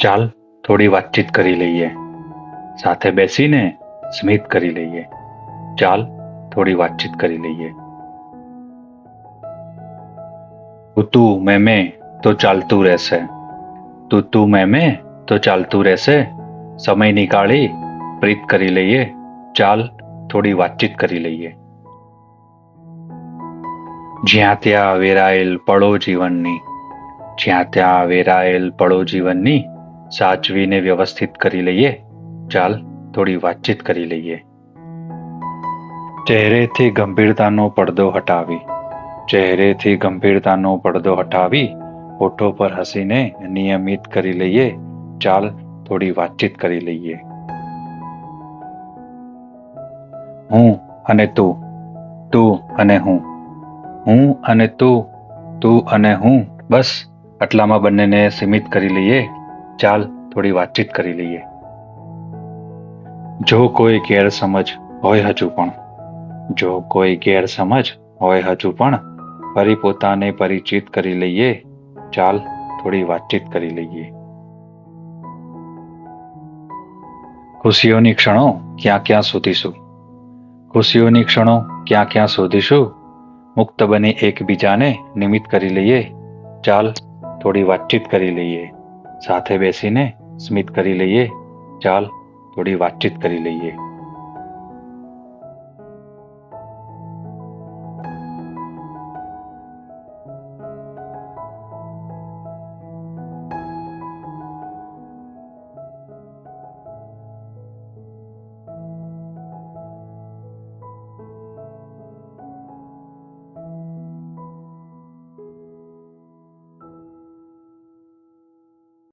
ચાલ, થોડી વાતચીત કરી લઈએ. સાથે બેસીને સ્મિત કરી લઈએ. ચાલ, થોડી વાતચીત કરી લઈએ. તું તું મેં મેં તો ચાલતું રહેશે. તું તું મેં મેં તો ચાલતું રહેશે. સમય નીકાળી, પ્રીત કરી લઈએ. ચાલ, થોડી વાતચીત કરી લઈએ. જ્યાં ત્યાં વેરાયેલ પળો જીવનની, જ્યાં ત્યાં વેરાયેલ પળો જીવનની સાચવીને વ્યવસ્થિત કરી લઈએ. ચાલ, થોડી વાતચીત કરી લઈએ. ચહેરેથી ગંભીરતાનો પડદો હટાવી. ચહેરેથી ગંભીરતાનો પડદો હટાવી હોઠો પર હસીને નિયમિત કરી લઈએ. ચાલ, થોડી વાતચીત કરી લઈએ. હું અને તું તું અને હું. હું અને તું તું અને હું. બસ, આટલામાં બંનેને સીમિત કરી લઈએ. ચાલ, થોડી વાતચીત કરી લઈએ. જો કોઈ ગેરસમજ હોય હજુ પણ, જો કોઈ ગેરસમજ હોય હજુ પણ, ફરી પોતાને પરિચિત કરી લઈએ, ચાલ, થોડી વાતચીત કરી લઈએ. ખુશીઓની ક્ષણો ક્યાં ક્યાં શોધીશું? ખુશીઓની ક્ષણો ક્યાં ક્યાં શોધીશું? મુક્ત બની એકબીજાને નિમિત્ત કરી લઈએ, ચાલ, થોડી વાતચીત કરી લઈએ. સાથે બેસીને સ્મિત કરી લઈએ. ચાલ થોડી વાતચીત કરી લઈએ.